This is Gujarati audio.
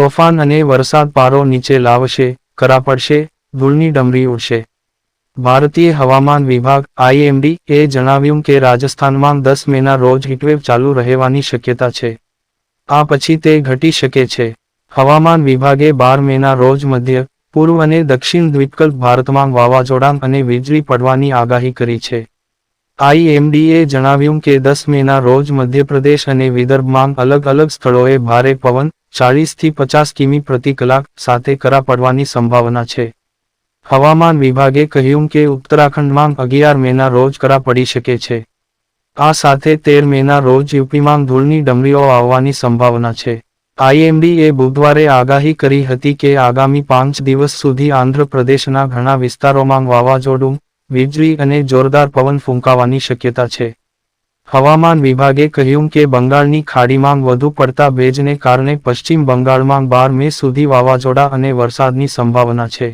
તોફાન અને વરસાદ પારો નીચે લાવશે, કરા પડશે, ધૂળની ડમરી ઉડશે. ભારતીય હવામાન વિભાગ આઈએમડી એ જણાવ્યું કે રાજસ્થાનમાં દસ મેના રોજ હીટવેવ ચાલુ રહેવાની શક્યતા છે. આ પછી તે ઘટી શકે છે. હવામાન વિભાગે બાર મેના રોજ મધ્ય, પૂર્વ અને દક્ષિણ દ્વીપકલ્પ ભારતમાં વાવાઝોડા અને વીજળી પડવાની આગાહી કરી છે. આઈએમડીએ જણાવ્યું કે દસ મેના રોજ મધ્યપ્રદેશ અને વિદર્ભમાં અલગ અલગ સ્થળોએ ભારે પવન ચાળીસથી પચાસ કિમી પ્રતિ કલાક સાથે કરા પડવાની સંભાવના છે. હવામાન વિભાગે કહ્યું કે ઉત્તરાખંડમાં અગિયાર મેના રોજ કરા પડી શકે છે. આ સાથે તેર મેના રોજ યુપીમાં ધૂળની ડમરીઓ આવવાની સંભાવના છે. આઈએમડીએ બુધવારે આગાહી કરી હતી કે આગામી પાંચ દિવસ સુધી આંધ્રપ્રદેશના ઘણા વિસ્તારોમાં વાવાઝોડું, વીજળી અને જોરદાર પવન ફૂંકાવાની શક્યતા છે. હવામાન વિભાગે કહ્યું કે બંગાળની ખાડીમાં વધુ પડતા ભેજને કારણે પશ્ચિમ બંગાળમાં બાર મે સુધી વાવાઝોડા અને વરસાદની સંભાવના છે.